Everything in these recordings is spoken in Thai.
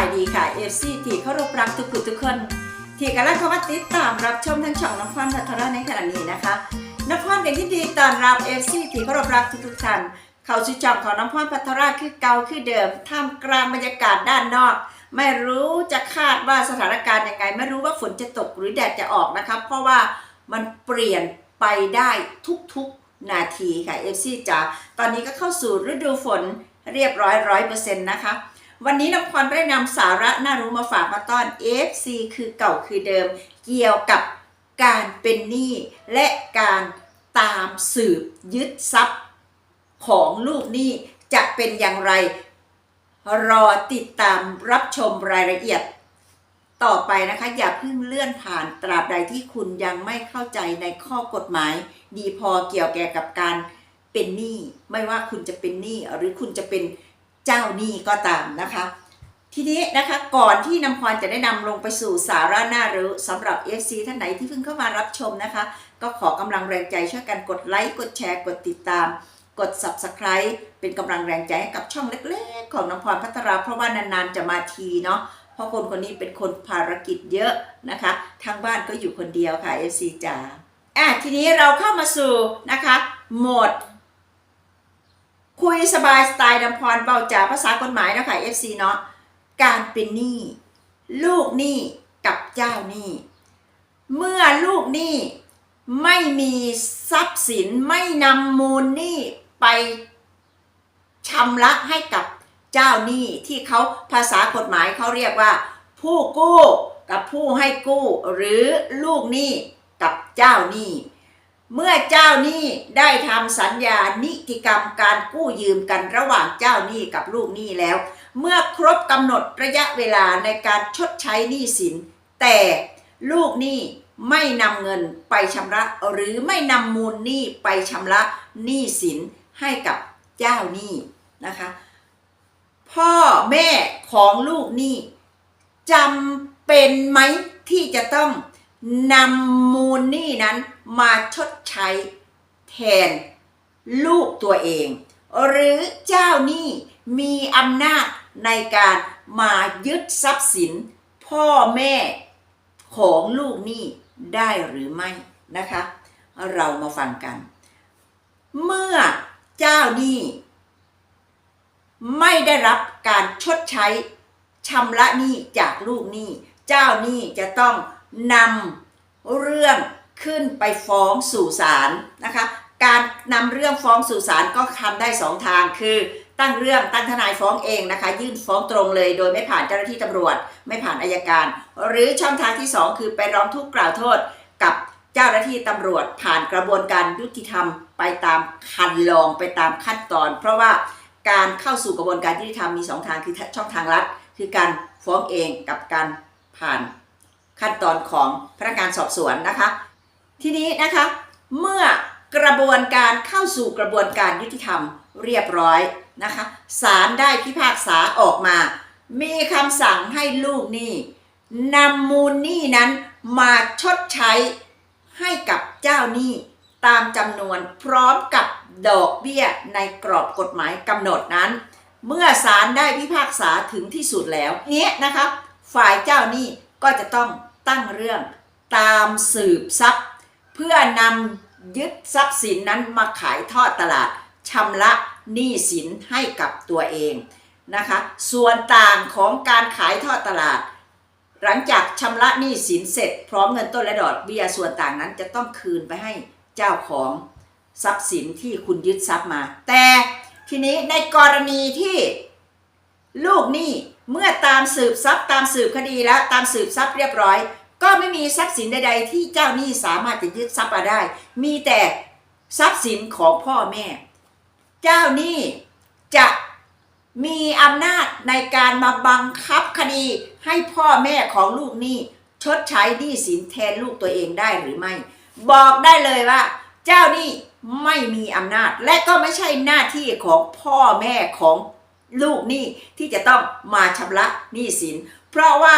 ายดีค่ะเอฟซีที่เคารพรักทุกทุกคน ที่กำลังเข้ามาติดตามรับชมทั้งช่องน้ำฟันพัทรในขณะนี้นะคะน้ำฟันเป็นที่ดีตอนรับเอฟซีที่เคารพรักทุกทุกๆท่านเขาสู่ช่องของน้ำฟันพัทรคือเก่าคือเดิมท่ามกลางบรรยากาศด้านนอก ไม่รู้จะคาดว่าสถานการณ์ยังไง ไม่รู้ว่าฝนจะตกหรือแดดจะออกนะคะเพราะว่ามันเปลี่ยนไปได้ทุกๆนาทีค่ะเอฟซีจ๋าตอนนี้ก็เข้าสู่ฤดูฝนเรียบร้อยร้อยเปอร์เซ็นต์นะคะ วันนี้น้ำควันได้นำสาระน่ารู้มาฝากมาต้อน FC คือเก่าคือเดิม เกี่ยวกับการเป็นหนี้และการตามสืบยึดทรัพย์ของลูกหนี้จะเป็นอย่างไร รอติดตามรับชมรายละเอียด ต่อไปนะคะ อย่าเพิ่งเลื่อนผ่านตราบใดที่คุณยังไม่เข้าใจในข้อกฎหมาย ดีพอเกี่ยวแก่กับการเป็นหนี้ไม่ว่าคุณจะเป็นหนี้หรือคุณจะเป็น เจ้าหนี้ก็ตามนะคะ ทีนี้นะคะก่อนที่น้ำพรจะได้นำลงไปสู่สาระน่ารู้สำหรับ FC ท่านไหนที่เพิ่งเข้ามารับชมนะคะ ก็ขอกำลังแรงใจช่วยกันกดไลค์กดแชร์กดติดตามกด Subscribe เป็นกำลังแรงใจให้กับช่องเล็กๆ ของน้ำพรพัทรา เพราะว่านานๆจะมาทีเนาะเพราะคนคนนี้เป็นคนภารกิจเยอะนะคะทางบ้านก็อยู่คนเดียวค่ะ FC จ๋าอะทีนี้เราเข้ามาสู่นะคะโหมด คุยสบายสไตล์ดำพรเบาจ่าภาษากฎหมายนะคะ FC เนาะการเป็นหนี้ลูกหนี้กับเจ้าหนี้เมื่อลูกหนี้ไม่มีทรัพย์สินไม่นำมูลหนี้ไปชำระให้กับเจ้าหนี้ที่เขาภาษากฎหมายเขาเรียกว่า ผู้กู้กับผู้ให้กู้หรือลูกหนี้กับเจ้าหนี้ เมื่อเจ้าหนี้ได้ทำสัญญานิติกรรมการกู้ยืมกันระหว่างเจ้าหนี้กับลูกหนี้แล้ว เมื่อครบกำหนดระยะเวลาในการชดใช้หนี้สิน แต่ลูกหนี้ไม่นำเงินไปชำระ หรือไม่นำมูลหนี้ไปชำระหนี้สินให้กับเจ้าหนี้นะคะ พ่อแม่ของลูกหนี้จำเป็นไหมที่จะต้อง นำมูลหนี้นั้นมาชดใช้แทนลูกตัวเอง หรือเจ้าหนี้มีอำนาจในการมายึดทรัพย์สิน พ่อแม่ของลูกหนี้ได้หรือไม่นะคะ เรามาฟังกัน เมื่อเจ้าหนี้ไม่ได้รับการชดใช้ชำระหนี้จากลูกหนี้ เจ้าหนี้จะต้อง นำเรื่องขึ้นไปฟ้องสู่ศาลนะคะ การนำเรื่องฟ้องสู่ศาลก็ทำได้สองทางคือตั้งเรื่องตั้งทนายฟ้องเองนะคะ ยื่นฟ้องตรงเลย โดยไม่ผ่านเจ้าหน้าที่ตำรวจ ไม่ผ่านอายการ หรือช่องทางที่สองคือไปร้องทุกข์กล่าวโทษกับเจ้าหน้าที่ตำรวจผ่านกระบวนการยุติธรรมไปตามคันลองไปตามขั้นตอน เพราะว่าการเข้าสู่กระบวนการยุติธรรมมีสองทางคือช่องทางลัดคือการฟ้องเองกับการผ่าน ขั้นตอนของพนักงานสอบสวนนะคะ ทีนี้นะคะเมื่อกระบวนการเข้าสู่กระบวนการยุติธรรมเรียบร้อยนะคะศาลได้พิพากษาออกมา มีคำสั่งให้ลูกหนี้นำมูลหนี้นั้นมาชดใช้ให้กับเจ้าหนี้ตามจำนวนพร้อมกับดอกเบี้ยในกรอบกฎหมายกำหนดนั้น เมื่อศาลได้พิพากษาถึงที่สุดแล้วเนี้ยนะคะ ฝ่ายเจ้าหนี้ก็จะต้อง ตั้งเรื่องตามสืบทรัพย์ เพื่อนำยึดทรัพย์สินนั้นมาขายทอดตลาดชำระหนี้สินให้กับตัวเองนะคะ ส่วนต่างของการขายทอดตลาด หลังจากชำระหนี้สินเสร็จ พร้อมเงินต้นและดอกเบี้ยส่วนต่างนั้นจะต้องคืนไปให้เจ้าของทรัพย์สินที่คุณยึดทรัพย์มา แต่ทีนี้ในกรณีที่ลูกหนี้เมื่อตามสืบทรัพย์ตามสืบคดีแล้วตามสืบทรัพย์เรียบร้อย ก็ไม่มีทรัพย์สินใด ๆ ที่เจ้าหนี้สามารถจะยึดทรัพย์มาได้ มีแต่ทรัพย์สินของพ่อแม่ เจ้าหนี้จะมีอำนาจในการมาบังคับคดีให้พ่อแม่ของลูกหนี้ชดใช้หนี้สินแทนลูกตัวเองได้หรือไม่ บอกได้เลยว่า เจ้าหนี้ไม่มีอำนาจ และก็ไม่ใช่หน้าที่ของพ่อแม่ของลูกหนี้ที่จะต้องมาชำระหนี้สิน เพราะว่า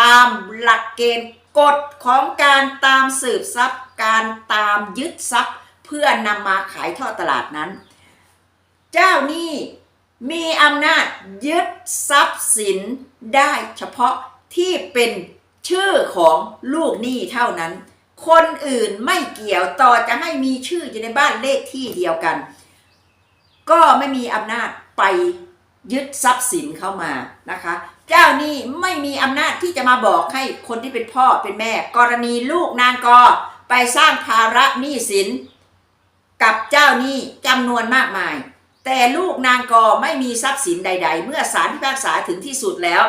ตามหลักเกณฑ์กฎของการตามสืบทรัพย์ การตามยึดทรัพย์ เพื่อนำมาขายท่อตลาดนั้น เจ้านี้มีอำนาจยึดทรัพย์สินได้เฉพาะที่เป็นชื่อของลูกหนี้เท่านั้น คนอื่นไม่เกี่ยวต่อจะให้มีชื่ออยู่ในบ้านเลขที่เดียวกัน ก็ไม่มีอำนาจไปยึดทรัพย์สินเข้ามานะคะ เจ้านี้ไม่มีอำนาจที่จะมาบอกให้คนที่เป็นพ่อเป็นแม่ กรณีลูกนางกอไปสร้างภาระหนี้สิน กับเจ้านี้จำนวนมากมาย แต่ลูกนางกอไม่มีทรัพย์สินใด ๆ เมื่อศาลพิพากษาถึงที่สุดแล้ว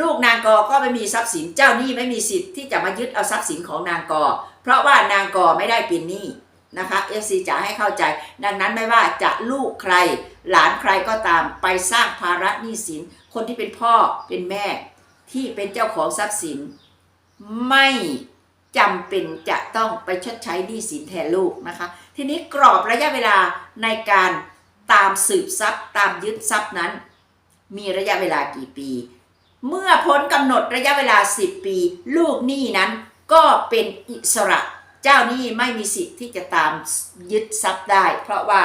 ลูกนางกอก็ไม่มีทรัพย์สิน เจ้าหนี้ไม่มีสิทธิ์ที่จะมายึดเอาทรัพย์สินของนางกอ เพราะว่านางกอไม่ได้เป็นหนี้นะคะ FC จะให้เข้าใจ ดังนั้นไม่ว่าจะลูกใคร หลานใครก็ตามไปสร้างภาระหนี้สิน คนที่เป็นพ่อเป็นแม่ที่เป็นเจ้าของทรัพย์สิน ไม่จำเป็นจะต้องไปชดใช้หนี้สินแทนลูกนะคะ ทีนี้กรอบระยะเวลาในการตามสืบทรัพย์ตามยึดทรัพย์นั้น มีระยะเวลากี่ปี เมื่อพ้นกำหนดระยะเวลา 10 ปี ลูกหนี้นั้นก็เป็นอิสระ เจ้าหนี้ไม่มีสิทธิ์ที่จะตามยึดทรัพย์ได้ เพราะว่า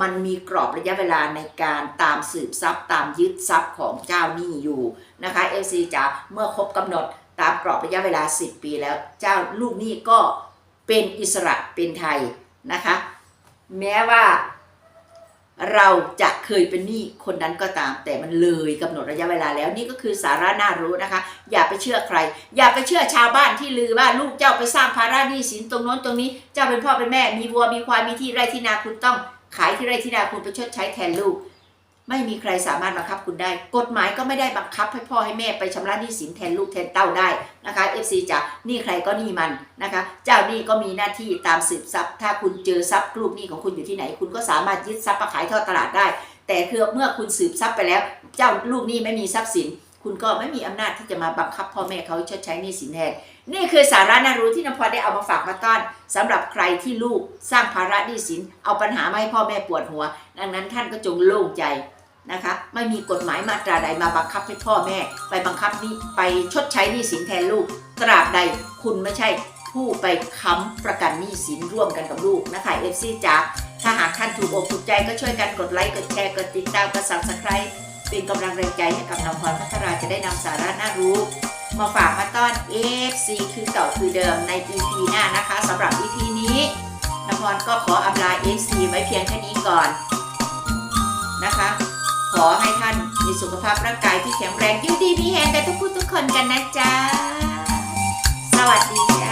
มันมีกรอบระยะเวลาในการตามสืบทรัพย์ ตามยึดทรัพย์ของเจ้าหนี้อยู่นะคะ FC จ๋าเมื่อครบกำหนดตามกรอบระยะเวลา 10 ปีแล้วเจ้าลูกหนี้ก็เป็นอิสระเป็นไทยนะคะ แม้ว่าเราจะเคยเป็นหนี้คนนั้นก็ตาม แต่มันเลยกำหนดระยะเวลาแล้วนี่ก็คือสาระน่ารู้นะคะ อย่าไปเชื่อใคร อย่าไปเชื่อชาวบ้านที่ลือว่าลูกเจ้าไปสร้างภาระหนี้สินตรงโน้นตรงนี้ เจ้าเป็นพ่อเป็นแม่มีวัวมีควายมีที่ไร่ที่นาคุณต้อง ขายที่ไร่ที่นาคุณไปชดใช้แทนลูก ไม่มีใครสามารถบังคับคุณได้ กฎหมายก็ไม่ได้บังคับให้พ่อให้แม่ไปชำระหนี้สินแทนลูกแทนเต้าได้นะคะ FC จ๋าหนี่ใครก็หนี่มันนะคะ เจ้าหนี้ก็มีหน้าที่ตามสืบทรัพย์ ถ้าคุณเจอทรัพย์ลูกหนี้ของคุณอยู่ที่ไหน คุณก็สามารถยึดทรัพย์มาขายทอดตลาดได้ แต่คือเมื่อคุณสืบทรัพย์ไปแล้ว เจ้าลูกหนี้ไม่มีทรัพย์สิน คุณก็ไม่มีอำนาจที่จะมาบังคับพ่อแม่เขาชดใช้หนี้สินแทน นี่คือสาระน่ารู้ที่นพรได้เอามาฝากมาต้อนสำหรับใครที่ลูกสร้างภาระหนี้สิน เอาปัญหามาให้พ่อแม่ปวดหัว ดังนั้นท่านก็จงโล่งใจนะคะ ไม่มีกฎหมายมาตราใดมาบังคับให้พ่อแม่ ไปบังคับนี้ไปชดใช้หนี้สินแทนลูก ตราบใดคุณไม่ใช่ผู้ไปค้ำประกันหนี้สินร่วมกันกับลูกนะคะเอฟซีจ๋าถ้าหากท่านถูกอกถูกใจก็ช่วยกันกดไลค์กดแชร์กดติดตามกด subscribe เป็นกำลังแรงใจให้กับนพรพัฒนาจะได้นำสาระน่ารู้ มาฝากมาต้อน FC คือเก่าคือเดิมใน EP หน้านะคะสำหรับ EP นี้นพรก็ขออำลา FC ไว้เพียงแค่นี้ก่อนนะคะ ขอให้ท่านมีสุขภาพร่างกายที่แข็งแรงยิ่ดีมีแฮงกันทุกผู้ทุกคนกันนะจ๊ะ สวัสดีจ้ะ